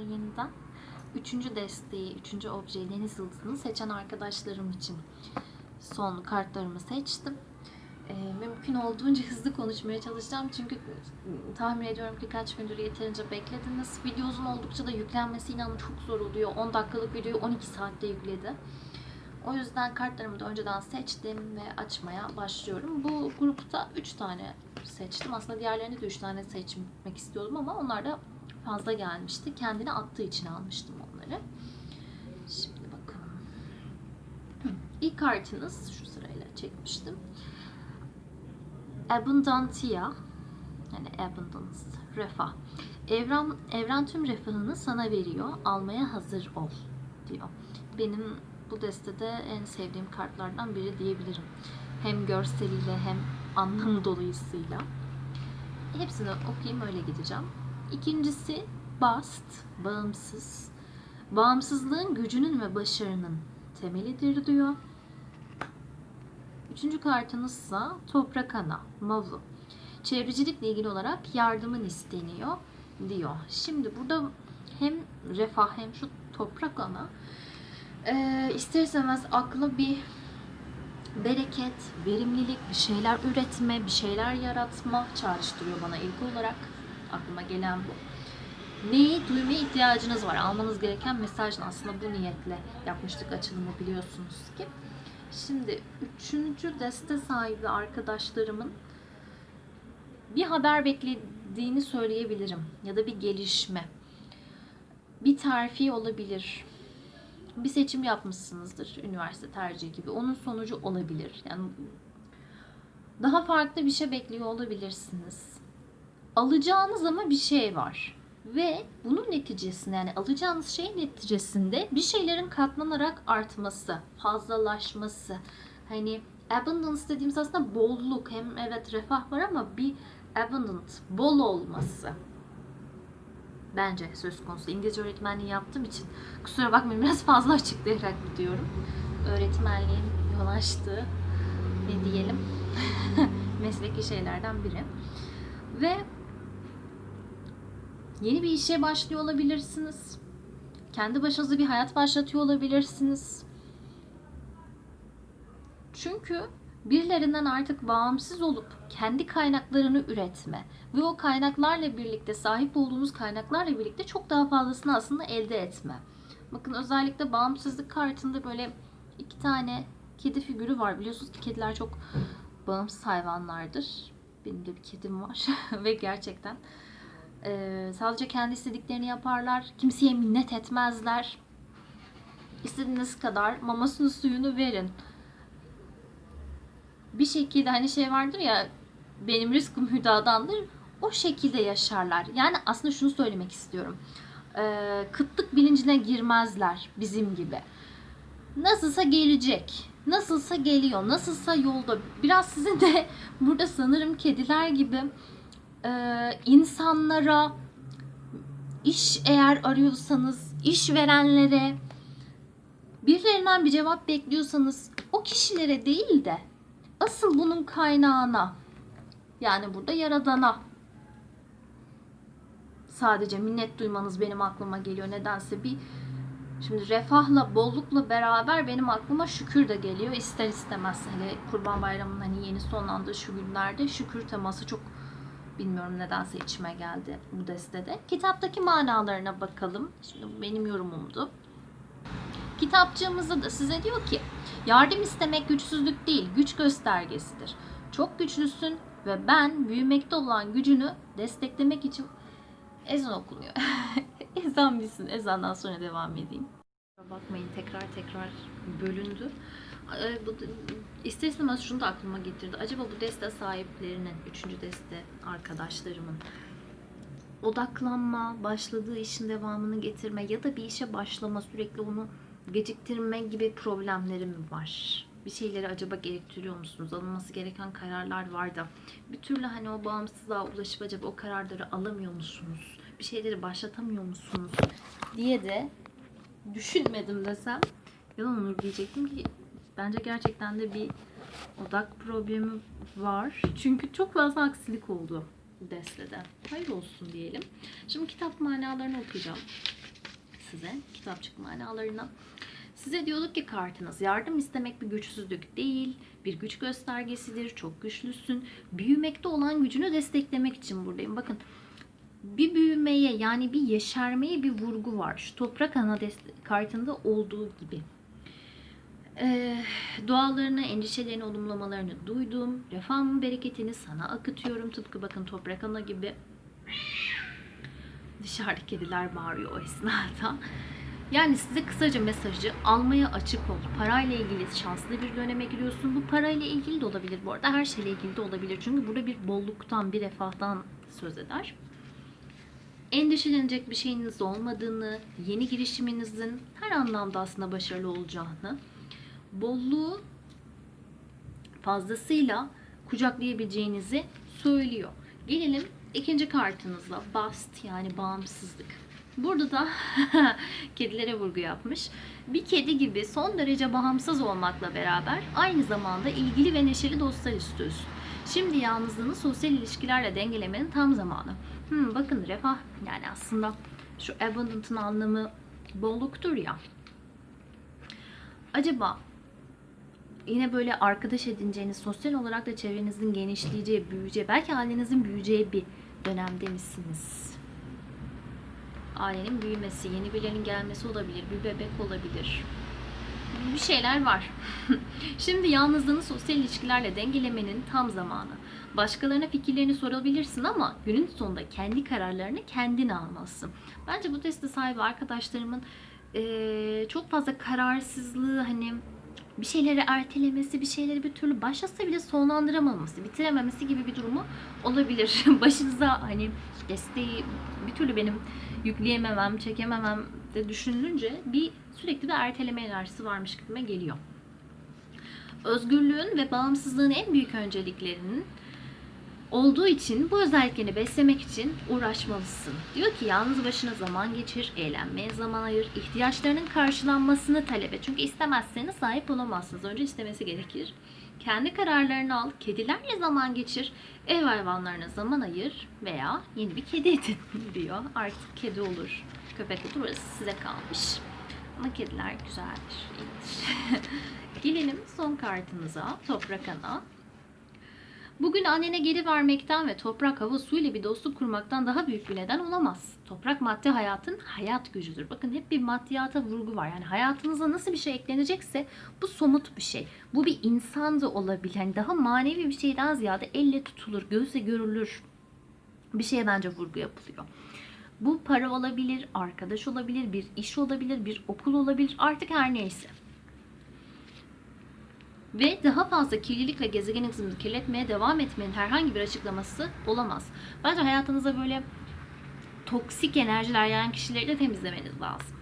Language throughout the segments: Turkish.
Merhaba yeniden. Üçüncü desteği, üçüncü objeyi deniz yıldızını seçen arkadaşlarım için son kartlarımı seçtim. Ee, mümkün olduğunca hızlı konuşmaya çalışacağım çünkü tahmin ediyorum ki kaç gündür yeterince beklediniz. Video uzun oldukça da yüklenmesi inanın çok zor oluyor. 10 dakikalık videoyu 12 saatte yükledi. O yüzden kartlarımı da önceden seçtim ve açmaya başlıyorum. Bu grupta 3 tane seçtim. Aslında diğerlerini de 3 tane seçmek istiyordum ama onlar da fazla gelmişti. Kendini attığı için almıştım onları. Şimdi bakalım. İlk kartınız şu sırayla çekmiştim. Abundantia yani abundance, refah. Evren, evren tüm refahını sana veriyor. Almaya hazır ol diyor. Benim bu destede en sevdiğim kartlardan biri diyebilirim. Hem görseliyle hem anlamı dolayısıyla. Hepsini okuyayım öyle gideceğim. İkincisi bast, bağımsız. Bağımsızlığın gücünün ve başarının temelidir diyor. Üçüncü kartınızsa toprak ana, mavu. Çevrecilikle ilgili olarak yardımın isteniyor diyor. Şimdi burada hem refah hem şu toprak ana e, ister istemez akla bir bereket, verimlilik, bir şeyler üretme, bir şeyler yaratma çağrıştırıyor bana ilk olarak. Aklıma gelen bu. Neyi duymaya ihtiyacınız var? Almanız gereken mesajın aslında bu niyetle yapmıştık açılımı biliyorsunuz ki. Şimdi üçüncü deste sahibi arkadaşlarımın bir haber beklediğini söyleyebilirim. Ya da bir gelişme. Bir terfi olabilir. Bir seçim yapmışsınızdır. Üniversite tercihi gibi. Onun sonucu olabilir. Yani daha farklı bir şey bekliyor olabilirsiniz. Alacağınız ama bir şey var. Ve bunun neticesinde yani alacağınız şeyin neticesinde bir şeylerin katlanarak artması, fazlalaşması. Hani abundance dediğimiz aslında bolluk. Hem evet refah var ama bir abundant, bol olması. Bence söz konusu. İngilizce öğretmenliği yaptığım için kusura bakmayın biraz fazla açıklayarak gidiyorum. Öğretmenliğin yol açtığı ne diyelim mesleki şeylerden biri. Ve Yeni bir işe başlıyor olabilirsiniz. Kendi başınıza bir hayat başlatıyor olabilirsiniz. Çünkü birilerinden artık bağımsız olup kendi kaynaklarını üretme ve o kaynaklarla birlikte sahip olduğunuz kaynaklarla birlikte çok daha fazlasını aslında elde etme. Bakın özellikle bağımsızlık kartında böyle iki tane kedi figürü var. Biliyorsunuz ki kediler çok bağımsız hayvanlardır. Benim de bir kedim var ve gerçekten ee, sadece kendi istediklerini yaparlar. Kimseye minnet etmezler. İstediğiniz kadar mamasını suyunu verin. Bir şekilde hani şey vardır ya benim rızkım hüdadandır. O şekilde yaşarlar. Yani aslında şunu söylemek istiyorum. Ee, kıtlık bilincine girmezler bizim gibi. Nasılsa gelecek. Nasılsa geliyor. Nasılsa yolda. Biraz sizin de burada sanırım kediler gibi e, insanlara iş eğer arıyorsanız iş verenlere birilerinden bir cevap bekliyorsanız o kişilere değil de asıl bunun kaynağına yani burada yaradana sadece minnet duymanız benim aklıma geliyor nedense bir Şimdi refahla, bollukla beraber benim aklıma şükür de geliyor. İster istemez hele Kurban Bayramı'nın hani yeni sonlandığı şu günlerde şükür teması çok Bilmiyorum nedense içime geldi bu destede. Kitaptaki manalarına bakalım. Şimdi bu benim yorumumdu. Kitapçığımızda da size diyor ki yardım istemek güçsüzlük değil, güç göstergesidir. Çok güçlüsün ve ben büyümekte olan gücünü desteklemek için ezan okunuyor. ezan bitsin. Ezandan sonra devam edeyim. Bakmayın tekrar tekrar bölündü. Ee, bu ister istemez şunu da aklıma getirdi. Acaba bu deste sahiplerinin, üçüncü deste arkadaşlarımın odaklanma, başladığı işin devamını getirme ya da bir işe başlama, sürekli onu geciktirme gibi problemleri mi var? Bir şeyleri acaba gerektiriyor musunuz? Alınması gereken kararlar var da bir türlü hani o bağımsızlığa ulaşıp acaba o kararları alamıyor musunuz? Bir şeyleri başlatamıyor musunuz? diye de düşünmedim desem yalan olur diyecektim ki bence gerçekten de bir odak problemi var. Çünkü çok fazla aksilik oldu destede. Hayır olsun diyelim. Şimdi kitap manalarını okuyacağım. size kitapçık manalarına. Size diyorduk ki kartınız yardım istemek bir güçsüzlük değil, bir güç göstergesidir, çok güçlüsün. Büyümekte olan gücünü desteklemek için buradayım. Bakın bir büyümeye yani bir yeşermeye bir vurgu var. Şu toprak ana kartında olduğu gibi. Ee, dualarını, endişelerini, olumlamalarını duydum. Refahımın bereketini sana akıtıyorum. Tıpkı bakın toprak ana gibi. Dışarıda kediler bağırıyor o esnada. Yani size kısaca mesajı almaya açık ol. Parayla ilgili şanslı bir döneme giriyorsun. Bu parayla ilgili de olabilir bu arada. Her şeyle ilgili de olabilir. Çünkü burada bir bolluktan, bir refahtan söz eder. Endişelenecek bir şeyiniz olmadığını, yeni girişiminizin her anlamda aslında başarılı olacağını, bolluğu fazlasıyla kucaklayabileceğinizi söylüyor. Gelelim ikinci kartınızla bast yani bağımsızlık. Burada da kedilere vurgu yapmış. Bir kedi gibi son derece bağımsız olmakla beraber aynı zamanda ilgili ve neşeli dostlar istiyorsun. Şimdi yalnızlığını sosyal ilişkilerle dengelemenin tam zamanı. Hmm, bakın refah yani aslında şu abundant'ın anlamı bolluktur ya. Acaba yine böyle arkadaş edineceğiniz, sosyal olarak da çevrenizin genişleyeceği, büyüyeceği, belki ailenizin büyüyeceği bir dönemde misiniz? Ailenin büyümesi, yeni birilerinin gelmesi olabilir, bir bebek olabilir. Bir şeyler var. Şimdi yalnızlığını sosyal ilişkilerle dengelemenin tam zamanı. Başkalarına fikirlerini sorabilirsin ama günün sonunda kendi kararlarını kendin almalısın. Bence bu testi sahibi arkadaşlarımın eee, çok fazla kararsızlığı hani bir şeyleri ertelemesi, bir şeyleri bir türlü başlasa bile sonlandıramaması, bitirememesi gibi bir durumu olabilir. Başınıza hani desteği bir türlü benim yükleyememem, çekememem de düşünülünce bir sürekli bir erteleme enerjisi varmış gibime geliyor. Özgürlüğün ve bağımsızlığın en büyük önceliklerinin olduğu için bu özelliklerini beslemek için uğraşmalısın. Diyor ki yalnız başına zaman geçir, eğlenmeye zaman ayır, ihtiyaçlarının karşılanmasını talep et. Çünkü istemezseniz sahip olamazsınız. Önce istemesi gerekir. Kendi kararlarını al, kedilerle zaman geçir, ev hayvanlarına zaman ayır veya yeni bir kedi edin diyor. Artık kedi olur, köpek olur, orası size kalmış. Ama kediler güzeldir, iyidir. Gelelim son kartınıza, toprak ana. Bugün annene geri vermekten ve toprak, hava, su ile bir dostluk kurmaktan daha büyük bir neden olamaz. Toprak madde hayatın hayat gücüdür. Bakın hep bir maddiyata vurgu var. Yani hayatınıza nasıl bir şey eklenecekse bu somut bir şey. Bu bir insan da olabilir. Yani daha manevi bir şeyden ziyade elle tutulur, gözle görülür bir şeye bence vurgu yapılıyor. Bu para olabilir, arkadaş olabilir, bir iş olabilir, bir okul olabilir. Artık her neyse. Ve daha fazla kirlilikle gezegeninizi kirletmeye devam etmenin herhangi bir açıklaması olamaz. Bence hayatınıza böyle toksik enerjiler yayan kişileri de temizlemeniz lazım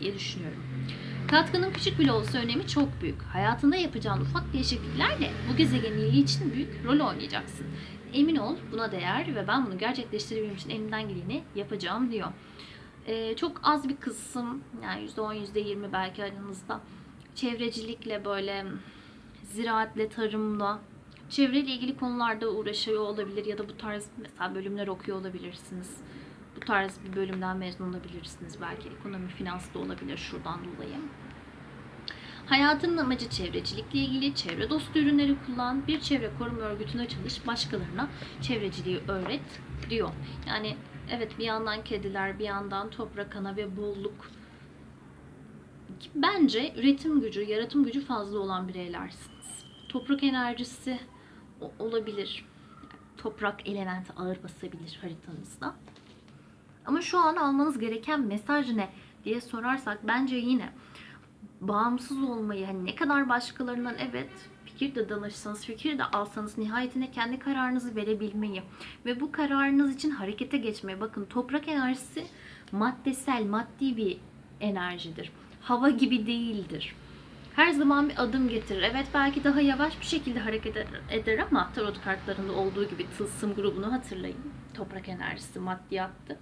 diye düşünüyorum. Katkının küçük bile olsa önemi çok büyük. Hayatında yapacağın ufak değişikliklerle bu gezegenin iyiliği için büyük rol oynayacaksın. Emin ol buna değer ve ben bunu gerçekleştirebilmem için elimden geleni yapacağım diyor. Ee, çok az bir kısım yani %10 %20 belki aranızda çevrecilikle böyle ziraatle, tarımla, çevreyle ilgili konularda uğraşıyor olabilir ya da bu tarz mesela bölümler okuyor olabilirsiniz. Bu tarz bir bölümden mezun olabilirsiniz. Belki ekonomi, finans da olabilir şuradan dolayı. Hayatının amacı çevrecilikle ilgili, çevre dostu ürünleri kullan, bir çevre koruma örgütüne çalış, başkalarına çevreciliği öğret diyor. Yani evet bir yandan kediler, bir yandan toprak ana ve bolluk. Bence üretim gücü, yaratım gücü fazla olan bireylersiniz. Toprak enerjisi olabilir. Toprak elementi ağır basabilir haritanızda. Ama şu an almanız gereken mesaj ne diye sorarsak bence yine bağımsız olmayı hani ne kadar başkalarından evet fikir de danışsanız, fikir de alsanız nihayetinde kendi kararınızı verebilmeyi ve bu kararınız için harekete geçmeyi. Bakın toprak enerjisi maddesel, maddi bir enerjidir. Hava gibi değildir. Her zaman bir adım getirir. Evet belki daha yavaş bir şekilde hareket eder ama tarot kartlarında olduğu gibi tılsım grubunu hatırlayın. Toprak enerjisi maddiyattı.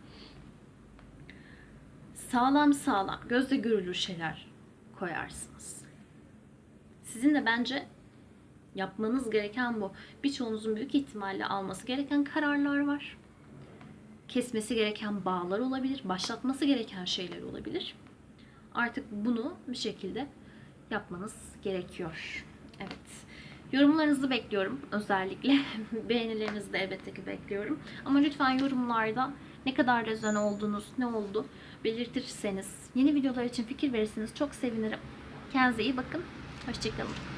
Sağlam sağlam, gözle görülür şeyler koyarsınız. Sizin de bence yapmanız gereken bu. Birçoğunuzun büyük ihtimalle alması gereken kararlar var. kesmesi gereken bağlar olabilir, başlatması gereken şeyler olabilir. Artık bunu bir şekilde yapmanız gerekiyor. Evet. Yorumlarınızı bekliyorum özellikle. Beğenilerinizi de elbette ki bekliyorum. Ama lütfen yorumlarda ne kadar rezone oldunuz, ne oldu belirtirseniz, yeni videolar için fikir verirseniz çok sevinirim. Kendinize iyi bakın. Hoşçakalın.